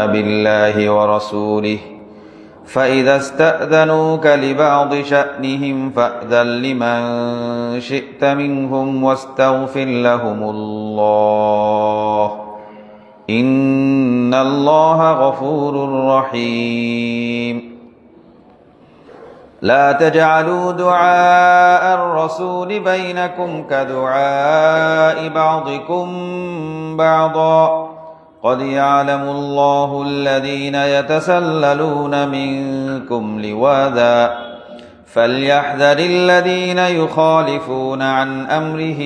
بالله ورسوله فإذا استأذنوك لبعض شأنهم فأذن لمن شئت منهم واستغفر لهم الله. إن الله غفور رحيم. لا تجعلوا دعاء الرسول بينكم كدعاء بعضكم بعضا. قد يعلم الله الذين يتسللون منكم لواذا فليحذر الذين يخالفون عن امره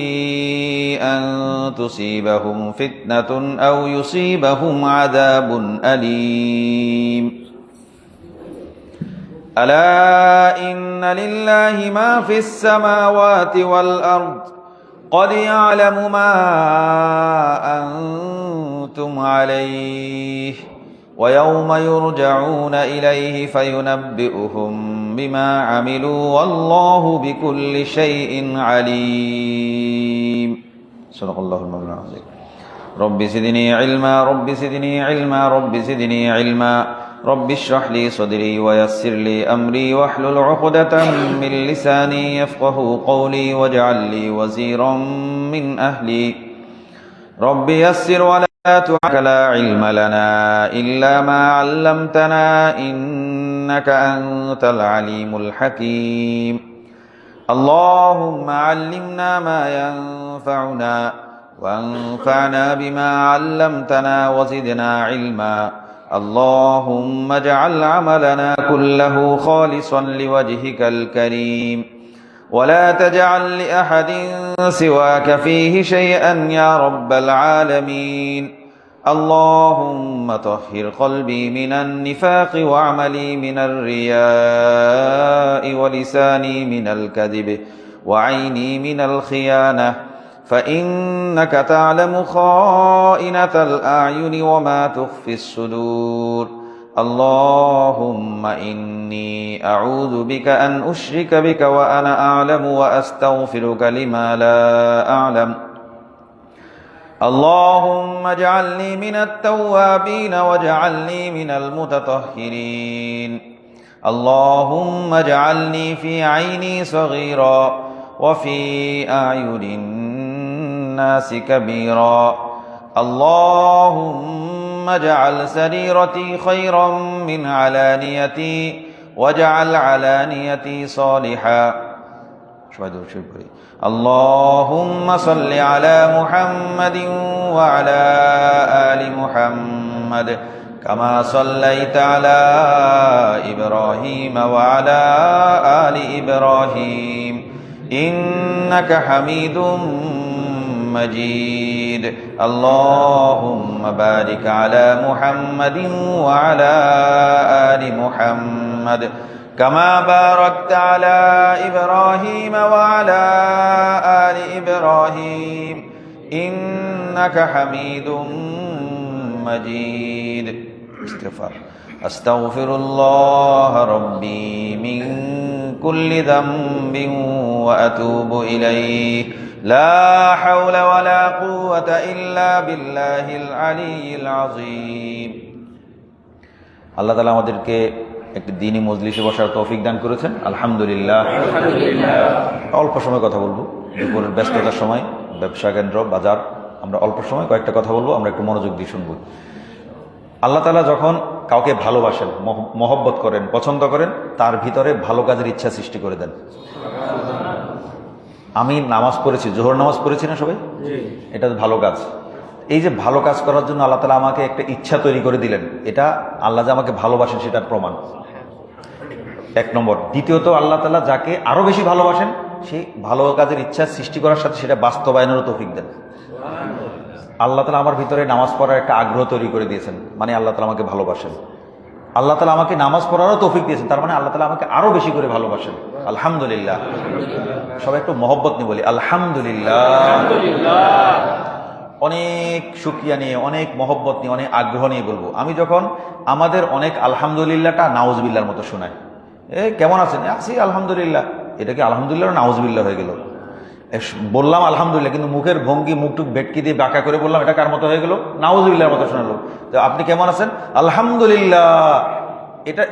ان تصيبهم فتنه أو يصيبهم عذاب اليم الا ان لله ما في السماوات والارض قد يعلم ما أنتم عليه ويوم يرجعون اليه فينبئهم بما عملوا والله بكل شيء عليم. صدق الله العظيم. رب زدني علما رب زدني علما رب زدني علما. رب اشرح لي صدري ويسر لي أمري واحلل عقدة من لساني يفقه قولي واجعل لي وزيرا من أهلي. رب يسر ولا تعك لا علم لنا الا ما علمتنا انك انت العليم الحكيم اللهم علمنا ما ينفعنا وانفعنا بما علمتنا وزدنا علما اللهم اجعل عملنا كله خالصا لوجهك الكريم ولا تجعل لأحد سواك فيه شيئا يا رب العالمين. اللهم طهر قلبي من النفاق وعملي من الرياء ولساني من الكذب وعيني من الخيانة. فإنك تعلم خائنة الأعين وما تخفي الصدور. اللهم إني أعوذ بك أن أشرك بك وأنا أعلم وأستغفرك لما لا أعلم. اللهم اجعلني من التوابين واجعلني من المتطهرين. اللهم اجعلني في عيني صغيرا وفي أعين الناس كبيرا. اللهم اجعل سريرتي خيرا من علانيتي واجعل علانيتي صالحا شوية شوية بري. اللهم صل على محمد وعلى آل محمد كما صليت على إبراهيم وعلى آل إبراهيم إنك حميد مجيد اللهم بارك على محمد وعلى آل محمد. كما باركت على إبراهيم وعلى آل إبراهيم. إنك حميد مجيد. استغفر. أستغفر الله ربي من كل ذنب وأتوب إليه. لا حول ولا قوة إلا بالله العلي العظيم আমাদেরকে একটি দিনই মজলিসে বসার তৌফিক দান করেছেন। আলহামদুলিল্লাহ। অল্প সময় কথা বলব। দুপুরের ব্যস্ততার সময় ব্যবসা কেন্দ্র বাজার আমরা অল্প সময় কয়েকটা কথা বলব আমরা একটু মনোযোগ দিয়ে শুনব। আল্লাহ তালা যখন কাউকে ভালোবাসেন মহব্বত করেন পছন্দ করেন তার ভিতরে ভালো কাজের ইচ্ছা সৃষ্টি করে দেন। আমি নামাজ পড়েছি জোহর নামাজ পড়েছি না সবাই? এটা ভালো কাজ। এই যে ভালো কাজ করার জন্য আল্লাহ তালা আমাকে একটা ইচ্ছা তৈরি করে দিলেন এটা আল্লাহ যে আমাকে ভালোবাসেন সেটার প্রমাণ। এক নম্বর। দ্বিতীয়ত আল্লাহ তালা যাকে আরও বেশি ভালোবাসেন সেই ভালো কাজের ইচ্ছা সৃষ্টি করার সাথে সেটা বাস্তবায়নেরও তৌফিক দেন। আল্লাহ তালা আমার ভিতরে নামাজ পড়ার একটা আগ্রহ তৈরি করে দিয়েছেন মানে আল্লাহ তালা আমাকে ভালোবাসেন। আল্লাহ তালা আমাকে নামাজ পড়ারও তৌফিক দিয়েছেন তার মানে আল্লাহ তালা আমাকে আরও বেশি করে ভালোবাসেন। আলহামদুলিল্লাহ। সবাই একটু মহব্বত নিয়ে বলি আলহামদুলিল্লাহ। অনেক সুক্রিয়া নিয়ে অনেক মহব্বত নিয়ে অনেক আগ্রহ নিয়ে বলব। আমি যখন আমাদের অনেক আলহামদুলিল্লাহটা নাউজবিল্লার মতো শোনায় এ কেমন আছেন? আছি আলহামদুলিল্লাহ। এটা কি আলহামদুলিল্লাহ নাউজবিল্লাহ হয়ে গেল? বললাম আলহামদুলিল্লাহ কিন্তু মুখের ভঙ্গি মুখটুক ভেটকি দিয়ে বাঁকা করে বললাম এটা কার মতো হয়ে গেল? নাউজুবিল্লাহর মতো শোনালো। তো আপনি কেমন আছেন? আলহামদুলিল্লাহ। এটা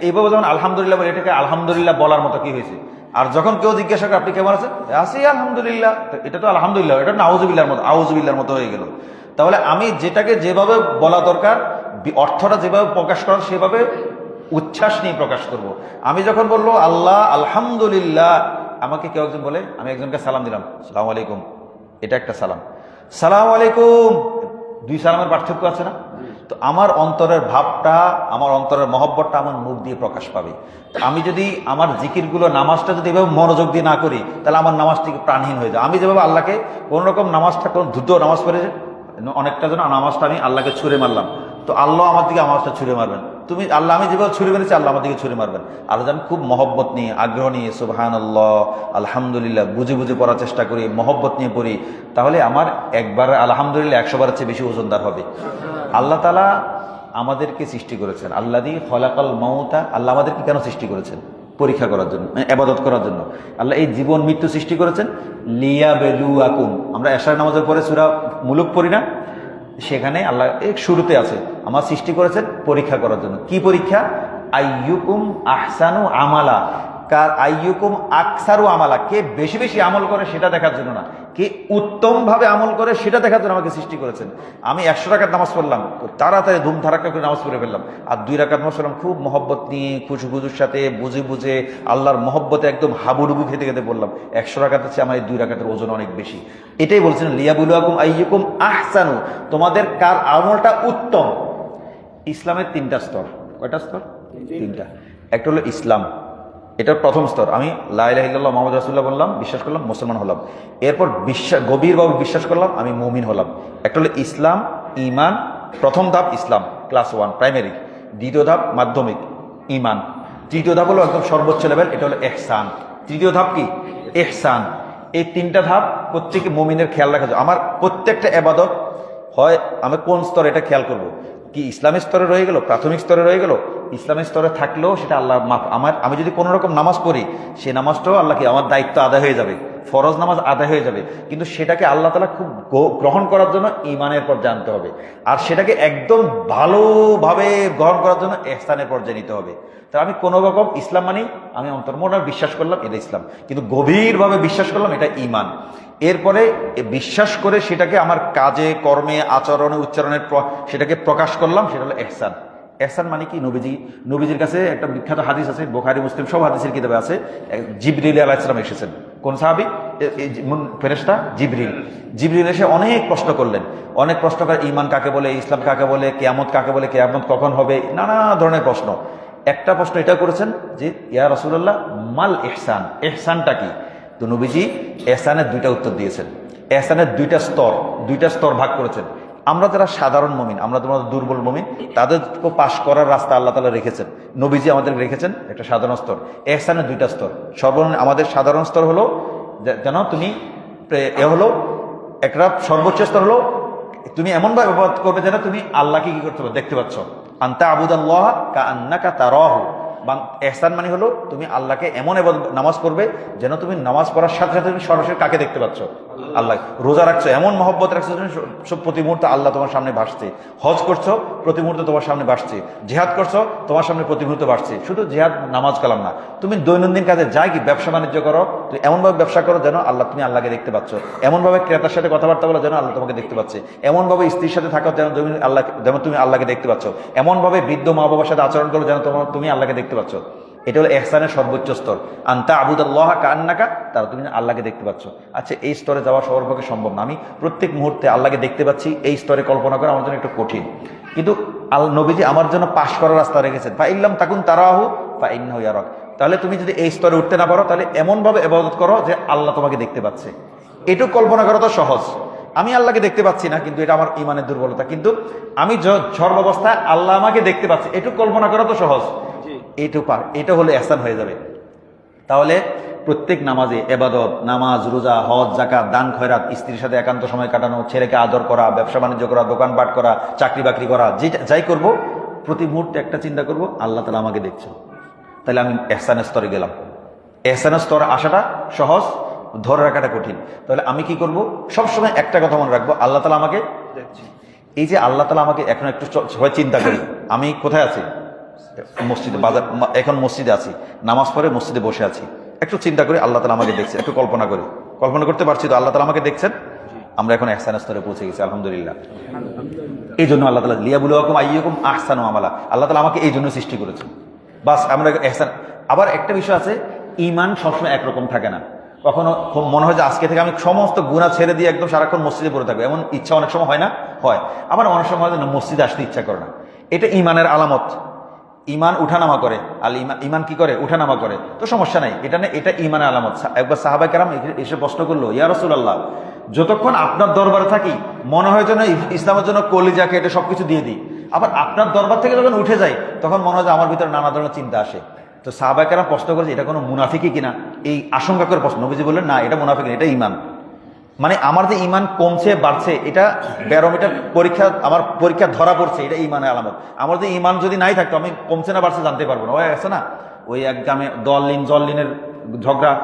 এইভাবে যখন আলহামদুলিল্লাহ বলে, এটাকে আলহামদুলিল্লাহ বলার মতো কি হয়েছে? আর যখন কেউ জিজ্ঞাসা করে, আপনি কেমন আছেন? আসি আলহামদুলিল্লাহ। এটা তো আলহামদুলিল্লাহ, এটা না নাউজুবিল্লাহর মতো আউজুবিল্লাহর মতো হয়ে গেল। তাহলে আমি যেটাকে যেভাবে বলা দরকার অর্থটা যেভাবে প্রকাশ করা সেভাবে উচ্ছ্বাস নিয়ে প্রকাশ করব। আমি যখন বলল, আল্লাহ, আলহামদুলিল্লাহ, আমাকে কেউ একজন বলে, আমি একজনকে সালাম দিলাম, সালাম আলাইকুম। এটা একটা সালাম। সালাম আলাইকুম। দুই সালামের পার্থক্য আছে না? তো আমার অন্তরের ভাবটা, আমার অন্তরের মহব্বতটা আমার মুখ দিয়ে প্রকাশ পাবে। আমি যদি আমার জিকিরগুলো, নামাজটা যদি এভাবে মনোযোগ দিয়ে না করি, তাহলে আমার নামাজ থেকে প্রাণহীন হয়ে যায়। আমি যেভাবে আল্লাহকে কোনো রকম নামাজটা কোনো দ্রুত নামাজ পড়ে অনেকটা যেন নামাজটা আমি আল্লাহকে ছুঁড়ে মারলাম, তো আল্লাহ আমার দিকে নামাজটা ছুঁড়ে মারবেন। তুমি, আল্লাহ আমি যেভাবে ছুঁড়ে মেরেছি, আল্লাহ আমার দিকে ছুঁড়ে মারবেন। আল্লাহ আমি খুব মহব্বত নিয়ে, আগ্রহ নিয়ে সুবহান আল্লাহ আলহামদুলিল্লাহ, বুঝে বুঝে পড়ার চেষ্টা করি, মহব্বত নিয়ে পড়ি, তাহলে আমার একবার, আলহামদুলিল্লাহ, একশো বারের চেয়ে বেশি ওজনদার হবে। আল্লাহ তালা আমাদেরকে সৃষ্টি করেছেন। আল্লাহ দি ফলাকাল মমতা আল্লাহ আমাদেরকে কেন সৃষ্টি করেছেন? পরীক্ষা করার জন্য মানে আবাদত করার জন্য। আল্লাহ এই জীবন, মৃত্যু সৃষ্টি করেছেন। লিয়া বেলু আকুম আমরা এশার নামাজের পরে সুরা মুলুক পড়ি না? সেখানে আল্লাহ শুরুতে আছে, আমার সৃষ্টি করেছেন পরীক্ষা করার জন্য। কি পরীক্ষা? আইয়ুকুম আহসানু আমালা। কার আইয়ুকুম আকসারু আমালা। কে বেশি বেশি আমল করে সেটা দেখার জন্য না। কে উত্তমভাবে আমল করে সেটা দেখার জন্য আমাকে সৃষ্টি করেছেন। আমি একশো টাকার নামাজ পড়লাম তাড়াতাড়ি ধুম ধারাক্কা করে নামাজ পড়ে ফেললাম। আর দুই রাকাত নামাজ পড়লাম, খুব মহব্বত নিয়ে খুশু খুশুর সাথে, বুঝে বুঝে, আল্লাহর মহব্বতে একদম হাবুডুবু খেতে খেতে বললাম একশো টাকাতে চেয়ে আমার এই দুই রাকাতের ওজন অনেক বেশি। এটাই বলছেন লিয়াবুলুয়াকুম আইয়ুকুম আহসানু। তোমাদের কার আমলটা উত্তম? ইসলামের তিনটা স্তর। কয়টা স্তর? তিনটা। একটা হলো ইসলাম এটার প্রথম স্তর। আমি লাইলাহিল্লাহ মোহাম্মদ রাসুল্লাহ বললাম, বিশ্বাস করলাম, মুসলমান হলাম। এরপর বিশ্বাস, গভীরভাবে বিশ্বাস করলাম, আমি মুমিন হলাম। একটা হলো ইসলাম ইমান প্রথম ধাপ ইসলাম, ক্লাস ওয়ান, প্রাইমারি। দ্বিতীয় ধাপ মাধ্যমিক ইমান তৃতীয় ধাপ হলো একদম সর্বোচ্চ লেভেল, এটা হলো এহসান তৃতীয় ধাপ কি? এহসান এই তিনটা ধাপ প্রত্যেকে মুমিনের খেয়াল রাখা যায়। আমার প্রত্যেকটা এবাদত হয়, আমি কোন স্তরে এটা খেয়াল করব? কি ইসলামের স্তরে রয়ে গেল, প্রাথমিক স্তরে রয়ে গেল ইসলামের স্তরে থাকলেও সেটা আল্লাহ মাফ আমার আমি যদি কোনো রকম নামাজ পড়ি, সে নামাজটাও আল্লাহকে আমার দায়িত্ব আদায় হয়ে যাবে। ফরজ নামাজ আদায় হয়ে যাবে। কিন্তু সেটাকে আল্লাহ তালা খুব গ্রহণ করার জন্য ইমানের পর জানতে হবে। আর সেটাকে একদম ভালোভাবে গ্রহণ করার জন্য এহসানের পর্যায়ে নিতে হবে। তা আমি কোনো রকম ইসলাম মানি, আমি অন্তর্মনে বিশ্বাস করলাম, এটা ইসলাম। কিন্তু গভীরভাবে বিশ্বাস করলাম, এটা ইমান এরপরে বিশ্বাস করে সেটাকে আমার কাজে, কর্মে, আচরণে উচ্চারণের সেটাকে প্রকাশ করলাম, সেটা হলো এহসান। এহসান মানে কি? নবীজি, নবীজির কাছে একটা বিখ্যাত হাদিস আছে, বোখারি, মুসলিম, সব হাদিসের কিতাবে আছে। জিবরিল আলাইসালাম এসেছেন। কোন সাহাবি? ফেরেস্তা জিবরিল। জিবরিল এসে অনেক প্রশ্ন করলেন। অনেক প্রশ্ন করে ইমান কাকে বলে, ইসলাম কাকে বলে, কেয়ামত কাকে বলে, কেয়ামত কখন হবে? নানা ধরনের প্রশ্ন। একটা প্রশ্ন এটা করেছেন যে, ইয়া রসুল্লাহ মাল এহসান এহসানটা কি? তো নবীজি এহসানের দুইটা উত্তর দিয়েছেন। এহসানের দুইটা স্তর দুইটা স্তর ভাগ করেছেন। আমরা যারা সাধারণ মমিন, আমরা তোমার দুর্বল মমিন, তাদেরকে পাশ করার রাস্তা আল্লাহ তালা রেখেছেন। নবীজি আমাদের রেখেছেন একটা সাধারণ স্তর। এহসানের দুইটা স্তর। সর্বনিম্ন আমাদের সাধারণ স্তর হলো যেন তুমি এ হলো একটা সর্বোচ্চ স্তর হলো, তুমি এমনভাবে ব্যবহার করবে যেন তুমি আল্লাহকে কি করতে পারো, দেখতে পাচ্ছ। আন্তা আবুদাল্লাহ কা আন্নাকা তারাহু। বা এহসান মানে হলো তুমি আল্লাহকে এমন নামাজ পড়বে যেন তুমি নামাজ পড়ার সাথে সাথে তুমি সরাসরি কাকে দেখতে পাচ্ছ? আল্লাহ। রোজা রাখছো, এমন মহব্বত রাখছো তুমি সব প্রতি মুহূর্তে আল্লাহ তোমার সামনে ভাসছে। হজ করছ, প্রতি মুহূর্তে তোমার সামনে ভাসছে। জেহাদ করছ, তোমার সামনে প্রতি মুহূর্তে ভাসছে। শুধু জেহাদ, নামাজ কালাম না। তুমি দৈনন্দিন কাজে যাই কি ব্যবসা বাণিজ্য করো, তুমি এমনভাবে ব্যবসা করো যেন আল্লাহ, তুমি আল্লাহকে দেখতে পাচ্ছ। এমনভাবে ক্রেতার সাথে কথাবার্তা বলো যেন আল্লাহ তোমাকে দেখতে পাচ্ছে। এমনভাবে স্ত্রীর সাথে থাকো যেন তুমি আল্লাহ যেমন তুমি আল্লাহকে দেখতে পাচ্ছ। এমনভাবে বৃদ্ধ মা বাবার সাথে আচরণ করো যেন তোমার তুমি আল্লাহকে দেখতে পাচ্ছ? এটা হলো এহসানের সর্বোচ্চ স্তর। আন্তা আবুদাল্লাহ কান্নাকা তারা তুমি আল্লাহকে দেখতে পাচ্ছ। আচ্ছা এই স্তরে যাওয়া সবার পক্ষে সম্ভব না। আমি প্রত্যেক মুহূর্তে আল্লাহকে দেখতে পাচ্ছি, এই স্তরে কল্পনা করা আমার জন্য একটু কঠিন। কিন্তু আল নবীজি আমার জন্য পাশ করার রাস্তা রেখেছেন। বা ইল্লাম তাকুন তারাহু বা ইন্নু ইয়ারক। তাহলে তুমি যদি এই স্তরে উঠতে না পারো, তাহলে এমনভাবে এবাদত করো যে আল্লাহ তোমাকে দেখতে পাচ্ছে। এটুকু কল্পনা করা তো সহজ। আমি আল্লাহকে দেখতে পাচ্ছি না, কিন্তু এটা আমার ইমানের দুর্বলতা। কিন্তু আমি সর্বাবস্থায় আল্লাহ আমাকে দেখতে পাচ্ছি। এটুকু কল্পনা করা তো সহজ। পার এটা হলে এহসান হয়ে যাবে। তাহলে প্রত্যেক নামাজে এবাদত নামাজ রোজা হজ জাকাত দান খয়রাত স্ত্রীর সাথে একান্ত সময় কাটানো ছেলেকে আদর করা ব্যবসা বাণিজ্য করা দোকানপাট করা চাকরি বাকরি করা যে যাই করব প্রতি মুহূর্তে একটা চিন্তা করব আল্লাহ তালা আমাকে দেখছ। তাহলে আমি এহসানের স্তরে গেলাম। এহসানের স্তরে আসাটা সহজ ধরে রাখাটা কঠিন। তাহলে আমি কি করব সবসময় একটা কথা মনে রাখব আল্লাহ তালা আমাকে এই যে আল্লাহ তালা আমাকে এখন একটু সবাই চিন্তা করি। আমি কোথায় আছি? মসজিদে, বাজার এখন মসজিদে আছি, নামাজ পড়ে মসজিদে বসে আছি। একটু চিন্তা করি আল্লাহ তালা আমাকে দেখছে, একটু কল্পনা করি। কল্পনা করতে পারছি তো আল্লাহ তালা আমাকে দেখছেন? আমরা এখন এহসান স্তরে পৌঁছে গেছি, আলহামদুলিল্লাহ। এই জন্য আল্লাহ তালা লিয়াবুল হকুম আইয়কুম আহসানু আমালা। আল্লাহ তালা আমাকে এই জন্য সৃষ্টি করেছে বাস, আমরা এহসান, আবার একটা বিষয় আছে ইমান সবসময় একরকম থাকে না। কখনো মনে হয় যে আজকে থেকে আমি সমস্ত গুণা ছেড়ে দিয়ে একদম সারাক্ষণ মসজিদে পড়ে থাকব। এমন ইচ্ছা অনেক সময় হয় না? হয়। আবার অনেক সময় হয় মসজিদে আসতে ইচ্ছা করে না। এটা ইমানের আলামত। ইমান উঠানামা করে। আল ইমান ইমান কি করে? উঠানামা করে। তো সমস্যা নাই। এটা না এটা ইমানের আলামত। একবার সাহাবাই কারাম এসে প্রশ্ন করল, ইয়া রসুল্লাহ যতক্ষণ আপনার দরবারে থাকি, মনে হয় যেন ইসলামের জন্য কলিজাকে এটা সবকিছু দিয়ে দিই। আবার আপনার দরবার থেকে যখন উঠে যাই তখন মনে হয় যে আমার ভিতরে নানা ধরনের চিন্তা আসে। তো সাহাবাইকারা প্রশ্ন করেছে, এটা কোনো মুনাফিকই কিনা? এই আশঙ্কা করে প্রশ্ন। নবীজি বললেন, না, এটা মুনাফিক না, এটা ইমান মানে আমার যে ইমান কমছে, বাড়ছে, এটা ব্যারোমিটার পরীক্ষা, আমার পরীক্ষা ধরা পড়ছে, এটা ইমানের আলামত। আমার যে ইমান যদি নাই থাকতো, আমি কমছে না, বাড়ছে জানতে পারব না। ওই আছে না? ওই এক গ্রামে দললিন, জললিনের ঝগড়া।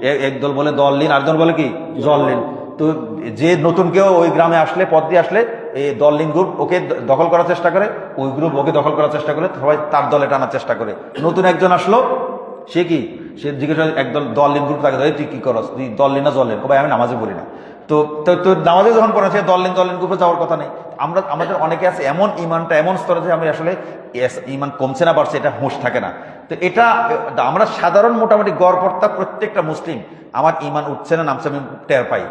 এ- এক দল বলে দললিন আর দল বলে কি? জল জললিন। তো যে নতুন কেউ ওই গ্রামে আসলে পথ দিয়ে আসলে এই দললিন গ্রুপ ওকে দখল করার চেষ্টা করে, ওই গ্রুপ ওকে দখল করার চেষ্টা করে, সবাই তার দলে টানার চেষ্টা করে। নতুন একজন আসলো, সে কি? সে জিজ্ঞেস একদল দলিন গ্রুপ তাকে ধরে তুই কি করস? তুই দলিন না জলেন ভাই, আমি নামাজে পড়ি না। তো তো নামাজে যখন পড়ে সে দলিন দলিন গ্রুপে যাওয়ার কথা নেই। আমরা, আমাদের অনেকে আছে, এমন ইমানটা, এমন স্তরে যে আমি আসলে ইমান কমছে না, বাড়ছে, এটা হুঁশ থাকে না। তো এটা, আমরা সাধারণ মোটামুটি গড়পর্তা প্রত্যেকটা মুসলিম, আমার ইমান উঠছে না, নামছে, আমি টের পাই।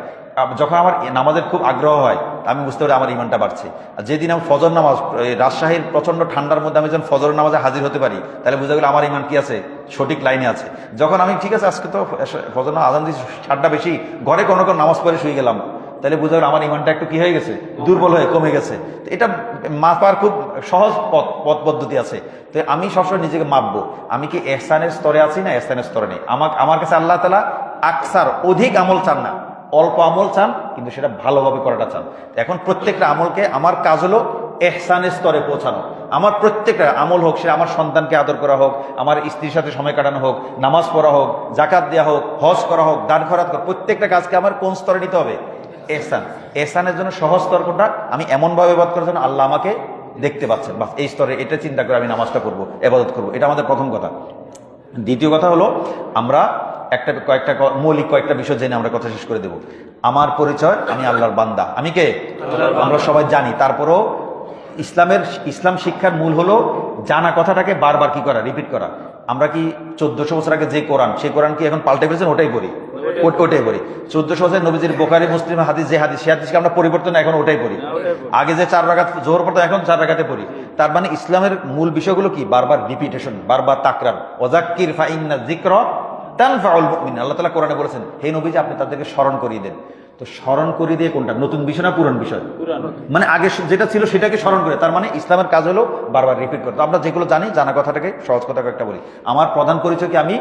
যখন আমার নামাজের খুব আগ্রহ হয়, আমি বুঝতে পারি আমার ইমানটা বাড়ছে। আর যেদিন আমি ফজর নামাজ রাজশাহীর প্রচণ্ড ঠান্ডার মধ্যে আমি যখন ফজর নামাজে হাজির হতে পারি, তাহলে বুঝতে গেলে আমার ইমান কি আছে? সঠিক লাইনে আছে। যখন আমি, ঠিক আছে, আজকে তো ফজর নামাজ, আজান দিচ্ছি ঠান্ডা বেশি, ঘরে কোনো কোনো নামাজ পড়ে শুয়ে গেলাম। তাহলে বুঝতে আমার ইমানটা একটু কি হয়ে গেছে? দুর্বল হয়ে, কমে গেছে। তো এটা মাপার খুব সহজ পথ পথ পদ্ধতি আছে। তো আমি সবসময় নিজেকে মাপবো। আমি কি এহসানের স্তরে আছি না এহসানের স্তরে নেই? আমার আমার কাছে আল্লাহ তালা আকসার অধিক আমল চান না। অল্প আমল চান, কিন্তু সেটা ভালোভাবে করাটা চান। এখন প্রত্যেকটা আমলকে আমার কাজ হলো এহসানের স্তরে পৌঁছানো। আমার প্রত্যেকটা আমল হোক সে আমার সন্তানকে আদর করা হোক, আমার স্ত্রীর সাথে সময় কাটানো হোক, নামাজ পড়া হোক, জাকাত দেওয়া হোক, হজ করা হোক, দান খরাত করা প্রত্যেকটা কাজকে আমার কোন স্তরে নিতে হবে? এহসান। এহসানের জন্য সহজ স্তর কোনটা? আমি এমনভাবে বাদ করার জন্য আল্লাহ আমাকে দেখতে পাচ্ছেন। বাস এই স্তরে এটা চিন্তা করে আমি নামাজটা করব এবাদত করব। এটা আমাদের প্রথম কথা। দ্বিতীয় কথা হলো, আমরা একটা কয়েকটা মৌলিক কয়েকটা বিষয় জেনে আমরা কথা শেষ করে দেব। আমার পরিচয়, আমি আল্লাহর বান্দা। আমি কে? আমরা সবাই জানি। তারপরও ইসলামের ইসলাম শিক্ষার মূল হলো জানা কথাটাকে বারবার কি করা রিপিট করা। আমরা কি চোদ্দশো বছর আগে যে কোরআন, সেই কোরআন কি এখন পাল্টে ফেলেছেন? ওটাই পড়ি। ওটাই পড়ি। চোদ্দশো বছর নবীজির বোখারি, মুসলিম হাদিস, যে হাদিস সে হাদিসকে আমরা পরিবর্তন এখন ওটাই পড়ি। আগে যে চার রাগাত জোহর পড়তো, এখন চার রাগাতে পড়ি। তার মানে ইসলামের মূল বিষয়গুলো কি? বারবার রিপিটেশন বারবার তাকরার। ওজাক্কির ফাইন্না জিক্র আল্লাহ তাআলা কোরআনে বলেছেন হে নবীজি আপনি তাদেরকে স্মরণ করিয়ে দেন। তো স্মরণ করিয়ে দিয়ে কোনটা? নতুন বিষয় না পুরান বিষয়? মানে আগে যেটা ছিল সেটাকে স্মরণ করে তার মানে ইসলামের কাজ হলো বারবার রিপিট করতে। আমরা যেগুলো জানি জানা কথাটাকে সহজ কথা একটা বলি। আমার প্রধান পরিচয় কি আমি?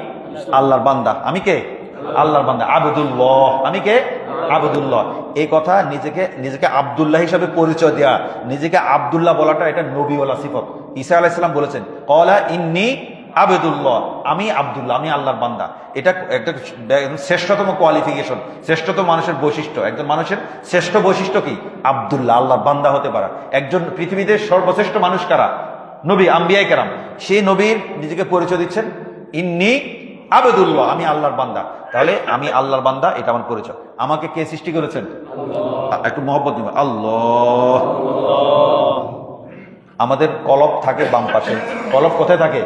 আল্লাহর বান্দা। আমি কে? আল্লাহর বান্দা। আবুদুল্লাহ। আমি কে? আবুদুল্লাহ। এই কথা নিজেকে নিজেকে আবদুল্লাহ হিসাবে পরিচয় দেওয়া নিজেকে আবদুল্লাহ বলাটা এটা নবী নবীওয়ালা সিফত। ঈসা আলাইসাল্লাম বলেছেন কলা ইন্নি আবেদুল্লাহ, আমি আবদুল্লাহ, আমি আল্লাহর বান্দা। এটা একটা শ্রেষ্ঠতম কোয়ালিফিকেশন শ্রেষ্ঠতম মানুষের বৈশিষ্ট্য। একজন মানুষের শ্রেষ্ঠ বৈশিষ্ট্য কি? আবদুল্লাহ, আল্লাহর বান্দা হতে পারা। একজন পৃথিবীতে সর্বশ্রেষ্ঠ মানুষ কারা? নবী আম্বিয়াই কেরাম। সেই নবীর নিজেকে পরিচয় দিচ্ছেন, ইন্নি আবেদুল্লাহ, আমি আল্লাহর বান্দা। তাহলে আমি আল্লাহর বান্দা, এটা আমার পরিচয়। আমাকে কে সৃষ্টি করেছেন? একটু মহব্বত আল্লাহ। আমাদের কলব থাকে বাম পাশে। কলব কোথায় থাকে?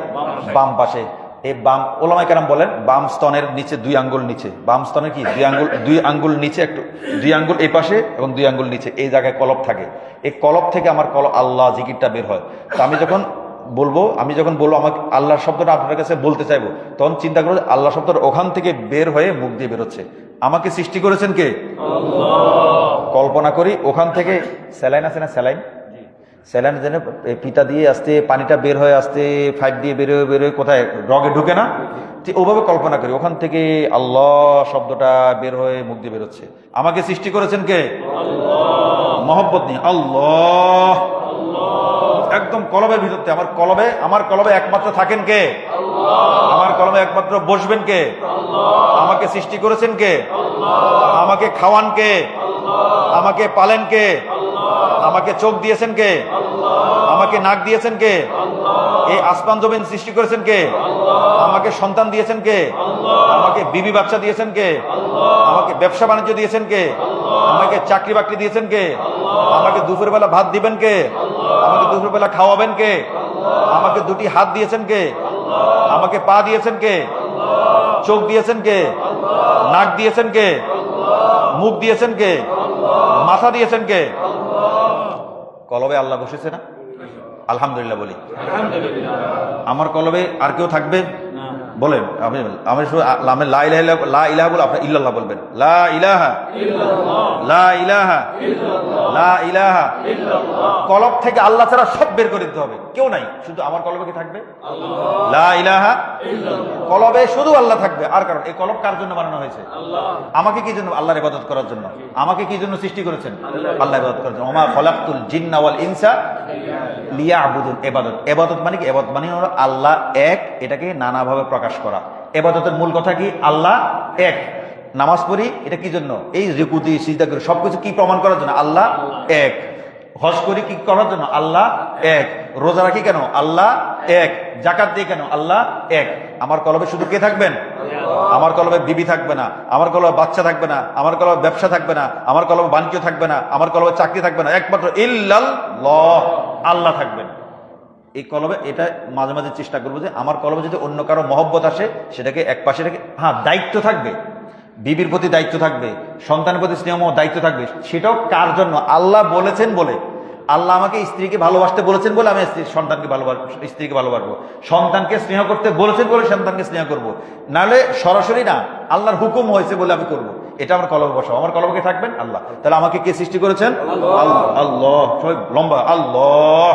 বাম পাশে। এই বাম ওলামাই কেরাম বলেন বাম স্তনের নিচে দুই আঙ্গুল নিচে। বাম স্তনে কি? দুই আঙ্গুল দুই আঙ্গুল নিচে একটু দুই আঙ্গুল এই পাশে এবং দুই আঙ্গুল নিচে। এই জায়গায় কলব থাকে। এই কলব থেকে আমার কল আল্লাহ জিকিরটা বের হয়। তো আমি যখন বলব আমি যখন বলব আমাকে আল্লাহ শব্দটা আপনার কাছে বলতে চাইব তখন চিন্তা করো যে আল্লাহ শব্দটা ওখান থেকে বের হয়ে মুখ দিয়ে বেরোচ্ছে। আমাকে সৃষ্টি করেছেন কে? কল্পনা করি ওখান থেকে স্যালাইন আছে না স্যালাইন? স্যালাইন যেন পিতা দিয়ে আসতে পানিটা বের হয়ে আসতে ফাইভ দিয়ে বের হয়ে বের হয়ে কোথায়? রগে ঢুকে না? ঠিক ওভাবে কল্পনা করি। ওখান থেকে আল্লাহ শব্দটা বের হয়ে মুখ দিয়ে বেরোচ্ছে। আমাকে সৃষ্টি করেছেন কে? মহব্বত নিয়ে। আল্লাহ। একদম কলবের ভিতরতে আমার কলবে আমার কলবে একমাত্র থাকেন কে? আমার কলমে একমাত্র বসবেন কে? আমাকে সৃষ্টি করেছেন কে? আমাকে খাওয়ান কে? আমাকে পালেন কে? আমাকে চোখ দিয়েছেন কে আমাকে নাক দিয়েছেন কে এই আসমান জমিন সৃষ্টি করেছেন কে আমাকে সন্তান দিয়েছেন কে আমাকে বিবি বাচ্চা দিয়েছেন কে আমাকে ব্যবসা বাণিজ্য দিয়েছেন কে আমাকে চাকরি বাকরি দিয়েছেন কে আমাকে দুপুরবেলা ভাত দিবেন কে আমাকে দুপুরবেলা খাওয়াবেন কে আমাকে দুটি হাত দিয়েছেন কে আমাকে পা দিয়েছেন কে চোখ দিয়েছেন কে নাক দিয়েছেন কে মুখ দিয়েছেন কে মাথা দিয়েছেন কে কলবে আল্লাহ বসেছে না? আলহামদুলিল্লাহ বলি। আমার কলবে আর কেউ থাকবে? বলেন আমি আমি আমি লা ইলাহা লা ইলাহা বলে আপনি ইল্লাল্লাহ বলবেন। লা ইলাহা লা ইলাহা লা ইলাহা কলব থেকে আল্লাহ ছাড়া সব বের করে দিতে হবে। কেউ নাই শুধু আমার কলবে কি থাকবে? লা ইলাহা কলবে শুধু আল্লাহ থাকবে। আর কারণ এই কলব কার জন্য বানানো হয়েছে? আমাকে কি জন্য আল্লাহর ইবাদত করার জন্য? আমাকে কি জন্য সৃষ্টি করেছেন? আল্লাহ ইবাদত করার জন্য। ওমা খলাকতুল জিন্না ওয়াল ইনসা লিয়া আবুদুল এবাদত। এবাদত মানে কি? এবাদত মানে হলো আল্লাহ এক, এটাকে নানাভাবে প্রকাশ করা। এবাদতের মূল কথা কি? আল্লাহ এক। নামাজ পড়ি, এটা কি জন্য? এই রিকুতি, সিজদা করি সবকিছু কি প্রমাণ করার জন্য? আল্লাহ এক। হজ করি কি করার জন্য? আল্লাহ এক। রোজা রাখি কেন? আল্লাহ এক। জাকাত দিই কেন? আল্লাহ এক। আমার কলবে শুধু কে থাকবেন? আমার কলমে বিবি থাকবে না, আমার কলবে বাচ্চা থাকবে না, আমার কলবে ব্যবসা থাকবে না, আমার কলমে বাণিজ্য থাকবে না, আমার কলমে চাকরি থাকবে না, একমাত্র ইল্লাল ল আল্লাহ থাকবেন। এই কলমে এটা মাঝে মাঝে চেষ্টা করব যে আমার কলমে যদি অন্য কারও মহব্বত আসে, সেটাকে এক পাশে রেখে হ্যাঁ দায়িত্ব থাকবে, বিবির প্রতি দায়িত্ব থাকবে, সন্তানের প্রতি স্নেহ দায়িত্ব থাকবে, সেটাও কার জন্য? আল্লাহ বলেছেন বলে। আল্লাহ আমাকে স্ত্রীকে ভালোবাসতে বলেছেন বলে আমি সন্তানকে ভালোবাসবো স্ত্রীকে ভালোবাসবো। সন্তানকে স্নেহ করতে বলেছেন বলে সন্তানকে স্নেহ করব। নাহলে সরাসরি না আল্লাহর হুকুম হয়েছে বলে আমি করব। এটা আমার কলবে বসাও। আমার কলবকে থাকবেন? আল্লাহ। তাহলে আমাকে কে সৃষ্টি করেছেন? আল্লাহ। আল্লাহ। লম্বা। আল্লাহ।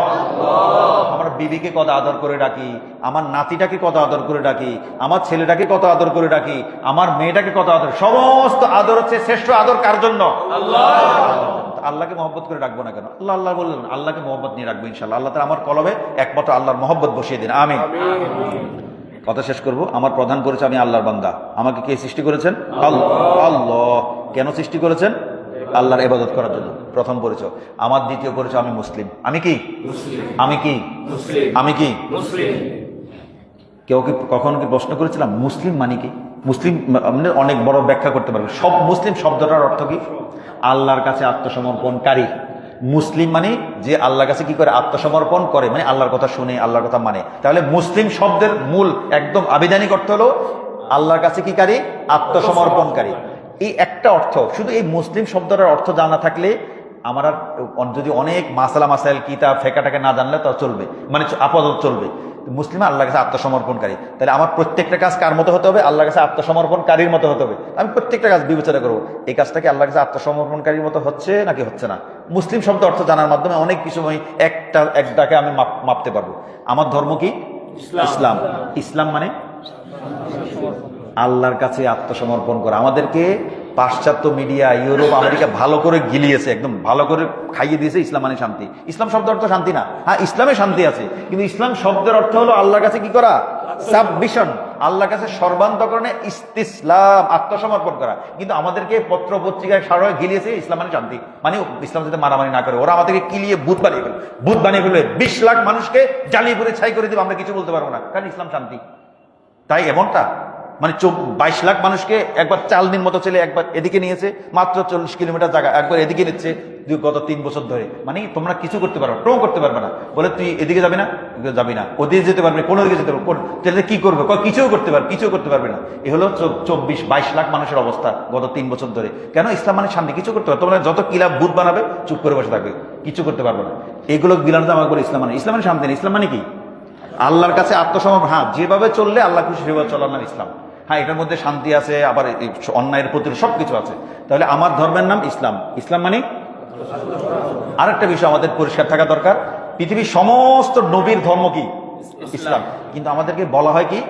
আমার বিবিকে কত আদর করে ডাকি আমার নাতিটাকে কত আদর করে ডাকি আমার ছেলেটাকে কত আদর করে ডাকি আমার মেয়েটাকে কত আদর সমস্ত আদর হচ্ছে শ্রেষ্ঠ আদর কার জন্য? আল্লাহকে মহব্বত করে রাখব না কেন? আল্লাহ আল্লাহ বললেন আল্লাহকে মহব্বত নিয়ে রাখব ইনশাল্লাহ আল্লাহ তালা আমার কলবে একমাত্র আল্লাহর মহব্বত বসিয়ে দিন। আমি কথা শেষ করব। আমার প্রধান করেছে আমি আল্লাহর বান্দা। আমাকে কে সৃষ্টি করেছেন? আল্লাহ। আল্লাহ। কেন সৃষ্টি করেছেন? আল্লাহর ইবাদত করার জন্য। প্রথম পরিচয় আমার দ্বিতীয় পরিচয় আমি মুসলিম। আমি কি? আমি কি? আমি কি? কেউ কি কখনো কি প্রশ্ন করেছিলাম? মুসলিম মানে কি? মুসলিম মানে অনেক বড় ব্যাখ্যা করতে পারবে। সব মুসলিম শব্দটার অর্থ কি? আল্লাহর কাছে আত্মসমর্পণকারী। মুসলিম মানে যে আল্লাহর কাছে কি করে? আত্মসমর্পণ করে মানে আল্লাহর কথা শুনে, আল্লাহর কথা মানে। তাহলে মুসলিম শব্দের মূল, একদম আবিধানিক অর্থ হলো আল্লাহর কাছে কি কারি? আত্মসমর্পণকারী। এই একটা অর্থ, শুধু এই মুসলিম শব্দটার অর্থ জানা থাকলে আমার আর যদি অনেক মাসালা মাসাইল কিতাব, ফেকাটাকে না জানলে তো চলবে। মানে আপাতত চলবে। মুসলিম আল্লাহর কাছে আত্মসমর্পণকারী। তাহলে আমার প্রত্যেকটা কাজ কার মতো হতে হবে? আল্লাহর কাছে আত্মসমর্পণকারীর মতো হতে হবে। আমি প্রত্যেকটা কাজ বিবেচনা করব। এই কাজটাকে আল্লাহর কাছে আত্মসমর্পণকারীর মতো হচ্ছে নাকি হচ্ছে না? মুসলিম শব্দ অর্থ জানার মাধ্যমে অনেক কিছু আমি একটা একটাকে আমি মাপ- মাপতে পারব। আমার ধর্ম কি? ইসলাম। ইসলাম মানে? আল্লাহর কাছে আত্মসমর্পণ করা। আমাদেরকে পাশ্চাত্য মিডিয়া, ইউরোপ, আমেরিকা ভালো করে গিলিয়েছে, একদম ভালো করে খাইয়ে দিয়েছে ইসলাম মানে শান্তি। ইসলাম শব্দের অর্থ শান্তি না। হ্যাঁ ইসলামে শান্তি আছে, কিন্তু ইসলাম শব্দের অর্থ হলো আল্লাহর কাছে কি করা? সাবমিশন আল্লাহর কাছে সর্বান্তকরণে ইস্তিসলাম, আত্মসমর্পণ করা। কিন্তু আমাদেরকে পত্র পত্রিকায় সারা গিলিয়েছে ইসলাম মানে শান্তি। মানে ইসলাম যাতে মারামারি না করে, ওরা আমাদেরকে কিলিয়ে বুধ বানিয়ে ফেলবে। ভূত বানিয়ে ফেলবে। বিশ লাখ মানুষকে জ্বালিয়ে পুড়ে ছাই করে দেবে, আমরা কিছু বলতে পারব না, কারণ ইসলাম শান্তি। তাই এমনটা? মানে বাইশ লাখ মানুষকে একবার চালনির মতো ছেলে একবার এদিকে নিয়েছে, মাত্র চল্লিশ কিলোমিটার জায়গা, একবার এদিকে নিচ্ছে গত তিন বছর ধরে। মানে তোমরা কিছু করতে পারবে টো করতে পারবে না। বলে তুই এদিকে যাবি না যাবি না। ওদিকে যেতে পারবি, কোনো দিকে যেতে পারবে তাহলে কি করবে? কিছুও করতে পারবে কিছুও করতে পারবে না। এ হলো চব্বিশ, বাইশ লাখ মানুষের অবস্থা গত তিন বছর ধরে। কেন? ইসলাম মানে শান্তি, কিছু করতে পারবে তোমরা যত কিলাব বুথ বানাবে, চুপ করে বসে থাকবে। কিছু করতে পারবে না। এগুলো বিলানো আমাকে বলে ইসলাম মানে ইসলাম মানে শান্তি ইসলাম মানে কি? আল্লাহর কাছে আত্মসমর্পণ। হ্যাঁ যেভাবে চললে আল্লাহ খুশি, সেভাবে চলার নাম ইসলাম। হ্যাঁ এটার মধ্যে শান্তি আছে আবার অন্যায়ের প্রতি সব কিছু আছে। তাহলে আমার ধর্মের নাম ইসলাম। ইসলাম মানে? আরেকটা বিষয় আমাদের পরিষ্কার থাকা দরকার। পৃথিবীর সমস্ত নবীর ধর্ম কি? ইসলাম। কিন্তু আমাদেরকে বলা হয় কি?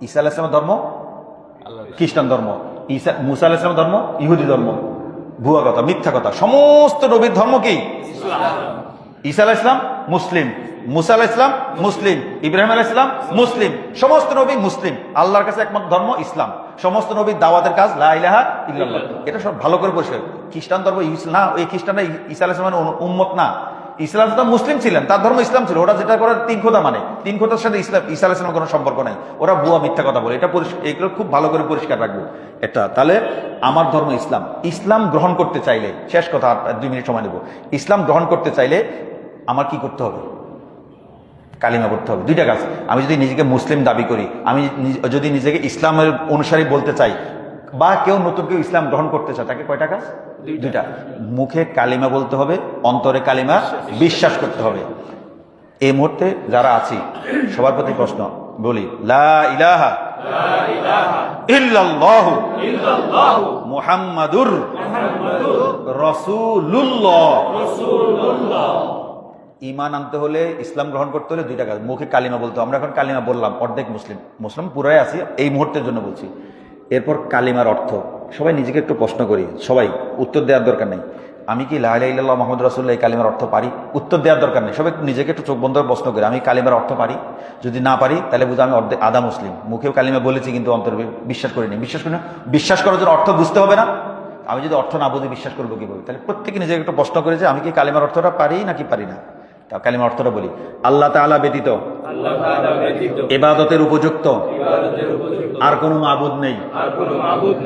ঈসা আলাহ ইসলামের ধর্ম? খ্রিস্টান ধর্ম। ঈসা মুসা আলাহ ইসলামের ধর্ম? ইহুদি ধর্ম। ভুয়া কথা মিথ্যা কথা। সমস্ত নবীর ধর্ম কি? ঈসা আলাহ ইসলাম মুসলিম, মুসা আলাহ ইসলাম মুসলিম, ইব্রাহিম আলাহ ইসলাম মুসলিম, সমস্ত নবী মুসলিম, আল্লাহর কাছে একমত ধর্ম ইসলাম, সমস্ত নবীর দাওয়াতের কাজ লা ইলাহা ইল্লাল্লাহ। এটা সব ভালো করে পরিষ্কার। খ্রিস্টান ধর্ম ইস- না, এই খ্রিস্টানরা ঈসা আলাহ ইসলামের উম্মত না। ইসলাম তো মুসলিম ছিলেন, তার ধর্ম ইসলাম ছিল। ওরা যেটা করে তিন খোদা মানে। তিন খোদার সাথে ইসলাম ঈসা আলাহ কোনো সম্পর্ক নেই। ওরা ভুয়া মিথ্যা কথা বলে। এটা এগুলো খুব ভালো করে পরিষ্কার রাখব। এটা তাহলে আমার ধর্ম ইসলাম। ইসলাম গ্রহণ করতে চাইলে শেষ কথা দুই মিনিট সময় নেব। ইসলাম গ্রহণ করতে চাইলে আমার কি করতে হবে? কালিমা করতে হবে। দুইটা কাজ। আমি যদি নিজেকে মুসলিম দাবি করি আমি যদি নিজেকে ইসলামের অনুসারী বলতে চাই বা কেউ নতুন কেউ ইসলাম গ্রহণ করতে চায় তাকে কয়টা কাজ? দুইটা। মুখে কালিমা বলতে হবে অন্তরে কালিমা বিশ্বাস করতে হবে। এই মুহূর্তে যারা আছি সবার প্রতি প্রশ্ন বলি লা ইলাহা ইল্লাল্লাহু মুহাম্মাদুর রাসূলুল্লাহ। ইমান আনতে হলে, ইসলাম গ্রহণ করতে হলে দুইটা কাজ। মুখে কালিমা বলতে। আমরা এখন কালিমা বললাম, অর্ধেক মুসলিম। মুসলিম পুরাই আছি, এই মুহূর্তের জন্য বলছি। এরপর কালিমার অর্থ। সবাই নিজেকে একটু প্রশ্ন করি। সবাই, উত্তর দেওয়ার দরকার নেই। আমি কি লাইল্লাহ মোহাম্মদ রাসুল্লাহ এই কালিমার অর্থ পারি? উত্তর দেওয়ার দরকার নেই। সবাই নিজেকে একটু চোখ বন্ধ প্রশ্ন করি। আমি কালিমার অর্থ পারি? যদি না পারি, তাহলে বুঝো আমি অর্ধেক আদা মুসলিম। মুখেও কালিমা বলেছি, কিন্তু অন্তর বিশ্বাস করিনি। বিশ্বাস করি না? বিশ্বাস করার জন্য অর্থ বুঝতে হবে না? আমি যদি অর্থ না বুঝে বিশ্বাস করব কীভাবে? তাহলে প্রত্যেকে নিজেকে একটু প্রশ্ন করে যে, আমি কি কালিমার অর্থটা পারি নাকি পারি না? তা কালিমার অর্থটা বলি। আল্লাহ তাআলা ব্যতীত এবাদতের উপযুক্ত আর কোনো মাবুদ নেই।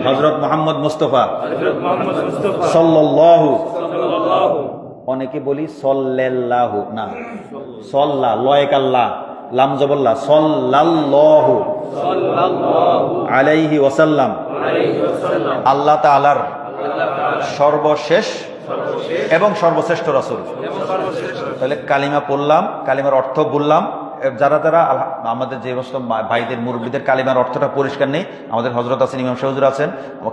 হজরত মোহাম্মদ মুস্তফা সাল্লাল্লাহু অনেকে বলি সল্লাল্লাহু না সল্লা লয়েক আল্লাহ লাম জবল্লা সল্লাল্লাহু সাল্লাল্লাহু আলাইহি ওয়াসাল্লাম। আলাইহি আল্লাহ সর্বশেষ সর্বশেষ এবং সর্বশ্রেষ্ঠ রসুল। তাহলে কালিমা পড়লাম কালিমার অর্থ বললাম। যারা যারা আমাদের যে সমস্ত ভাইদের মুরব্বীদের কালিমার অর্থটা পরিষ্কার নেই, আমাদের হজরত আছেন ইমাম শাহুজুর আছেন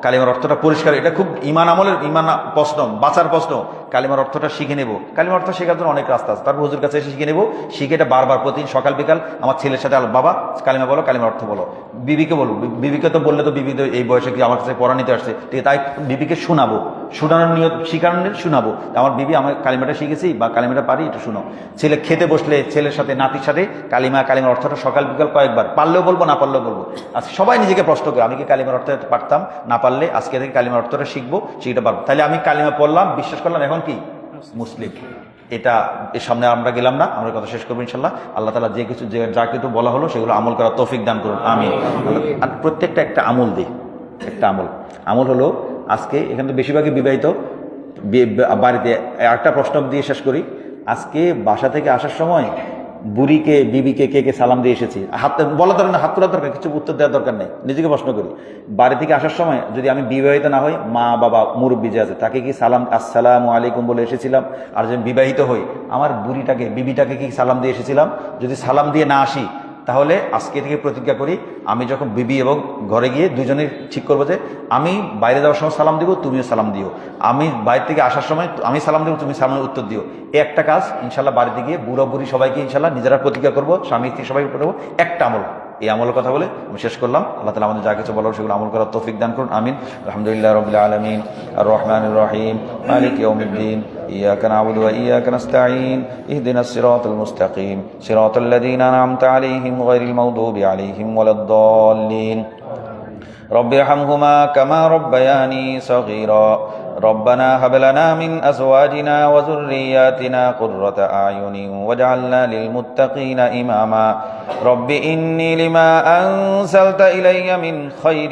কালিমার অর্থটা পরিষ্কার, এটা খুব ইমান আমলের ইমান প্রশ্ন, বাঁচার প্রশ্ন, কালিমার অর্থটা শিখে নেব। কালিমার অর্থ শেখার জন্য অনেক রাস্তা আছে, তারপর হুজুর কাছে এসে শিখে নেব, শিখে এটা বারবার প্রতিদিন সকাল বিকাল, আমার ছেলের সাথে বাবা, কালিমা বলো, কালিমার অর্থ বলো, বিবিকে বলো বিবিকে তো বললে তো বিবি তো এই বয়সে কি আমার কাছে পড়া নিতে আসছে ঠিক তাই বিবিকে শোনাবো, শোনানোর নিয়ত, শিখানোর শোনাবো আমার বিবি আমার কালিমাটা শিখেছি, বা কালিমাটা পারি এটা শুনো। ছেলে খেতে বসলে ছেলের সাথে, নাতির সাথে কালিমা, কালিমার অর্থটা সকাল, বিকাল কয়েকবার। পারলেও বলব, না পারলেও বলব। আজকে সবাই নিজেকে প্রশ্ন করে, আমি কি কালিমার অর্থ পারতাম? না পারলে আজকে থেকে কালিমার অর্থটা শিখব, সেটা পারব। তাহলে আমি কালিমা পড়লাম, বিশ্বাস করলাম, এখন কি? মুসলিম। এটা এর সামনে আমরা গেলাম না, আমরা কথা শেষ করব ইনশাল্লাহ। আল্লাহ তালা যে কিছু, যা কিছু বলা হলো, সেগুলো আমল করার তৌফিক দান করুন। আমি আর প্রত্যেকটা একটা আমল দিই একটা আমল। আমল হলো, আজকে এখানে তো বেশিরভাগই বিবাহিত বাড়িতে। একটা প্রশ্ন দিয়ে শেষ করি। আজকে বাসা থেকে আসার সময় বুড়িকে, বিবিকে, কে কে সালাম দিয়ে এসেছি। হাত বলা দরকার না, হাত তোলার দরকার, কিছু উত্তর দেওয়ার দরকার নেই। নিজেকে প্রশ্ন করি, বাড়ি থেকে আসার সময় যদি আমি বিবাহিত না হই, মা, বাবা, মুরব্বী যে আছে, তাকে কি সালাম, আসসালাম আলাইকুম বলে এসেছিলাম? আর যদি বিবাহিত হই, আমার বুড়িটাকে, বিবিটাকে কি সালাম দিয়ে এসেছিলাম? যদি সালাম দিয়ে না আসি তাহলে আজকে থেকে প্রতিজ্ঞা করি, আমি যখন বিবি এবং ঘরে গিয়ে দুজনে ঠিক করব যে, আমি বাইরে যাওয়ার সময় সালাম দিব, তুমিও সালাম দিও। আমি বাইরে থেকে আসার সময় আমি সালাম দেবো, তুমি সালামের উত্তর দিও। এই একটা কাজ, ইনশাল্লাহ বাড়িতে গিয়ে বুড়ো বুড়ি সবাইকে ইনশাল্লাহ নিজেরা প্রতিজ্ঞা করব, স্বামী স্ত্রী সবাই করব, একটা আমল। এই আমলের কথা বলে আমি শেষ করলাম। আল্লাহ তালা আমাদের যা কিছু বলার সেগুলো আমল করার তৌফিক দান করুন, আমিন। আলহামদুলিল্লাহ রবিল্লা আলমিন। الرحمن الرحيم. مالك يوم الدين. إياك نعبد وإياك نستعين. اهدنا الصراط المستقيم. صراط الذين أنعمت عليهم غير المغضوب عليهم ولا الضالين. رب ارحمهما كما ربياني صغيرا. ربنا هب لنا من أزواجنا وذرياتنا قرة أعين واجعلنا للمتقين إماما. رب إني لما أنزلت إلي من خير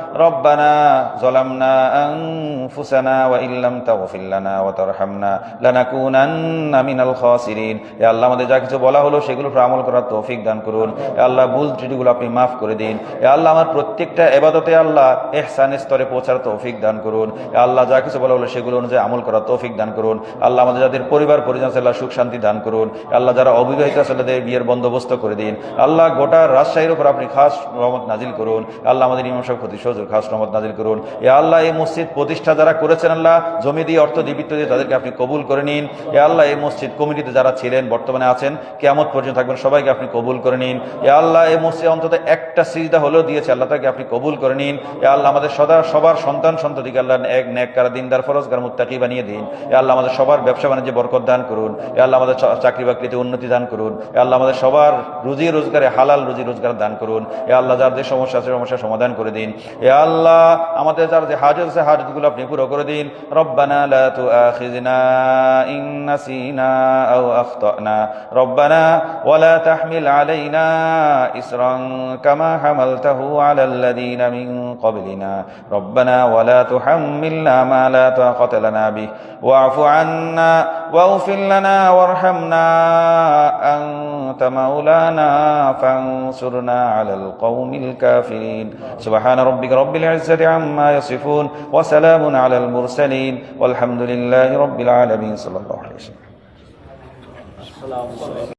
ربنا ظلمنا أنفسنا وإن لم تغفر لنا وترحمنا لنكونن من الخاسرين يا الله আমাদের যা কিছু বলা হলো সেগুলো উপর আমল করার তৌফিক দান করুন ইয়া আল্লাহ ভুল ত্রুটিগুলো আপনি মাফ করে দিন ইয়া আল্লাহ আমার প্রত্যেকটা এবাদতে আল্লাহ এহসানের স্তরে পৌঁছার তৌফিক দান করুন ইয়া আল্লাহ যা কিছু বলা হলো সেগুলো অনুযায়ী আমল করার তৌফিক দান করুন আল্লাহ আমাদের যাদের পরিবার পরিজন আছে, আল্লাহ সুখ শান্তি দান করুন ইয়া আল্লাহ যারা অবিবাহিত আছে তাদের বিয়ের বন্দোবস্ত করে দিন আল্লাহ গোটা রাজশাহীর উপর আপনি খাস রহমত নাজিল করুন আল্লাহ আমাদের ইমাম সাহেব ক্ষতি সহযোগ খাস রহমত নাজিল করুন। এ আল্লাহ এই মসজিদ প্রতিষ্ঠা যারা করেছেন আল্লাহ, জমি দিয়ে অর্থ দিয়ে দিয়ে তাদেরকে আপনি কবুল করে নিন। এ আল্লাহ এই মসজিদ কমিটিতে যারা ছিলেন, বর্তমানে আছেন কেমন পর্যন্ত থাকবেন, সবাইকে আপনি কবুল করে নিন। এ আল্লাহ এই মসজিদ অন্তত একটা সিজদা হলেও দিয়েছে, আল্লাহ তাকে আপনি কবুল করে নিন। এ আল্লাহ আমাদের সদা, সবার সন্তান সন্ততিকে আল্লাহ এক নেককার দিনদার, ফরজগার, মুত্তাকি বানিয়ে দিন। এ আল্লাহ আমাদের সবার ব্যবসা বাণিজ্যে বরকত দান করুন। এ আল্লাহ আমাদের চাকরি বাকরিতে উন্নতি দান করুন। এ আল্লাহ আমাদের সবার রুজি রোজগারে হালাল রুজি রোজগার দান করুন। এ আল্লাহ যার যে সমস্যা আছে সমস্যার সমাধান করে দিন। এ আল্লাহ আমাদের যার যে হাজত আছে হাজতগুলো আপনি পুরো করে দিন রব্বানা লা তুআখিযনা ইন নাসিনা আও আখতানা রব্বানা ওয়ালা তাহমিল আলাইনা ইসরান কামা হামালতাহু আলা الذين من قبلنا ربنا ولا تحملنا ما لا طاقة لنا به واعف عنا واغفر لنا وارحمنا أنت مولانا فانصرنا على القوم الكافرين. سبحان ربك رب العزة عما يصفون وسلام على المرسلين والحمد لله رب العالمين. صلى الله عليه وسلم.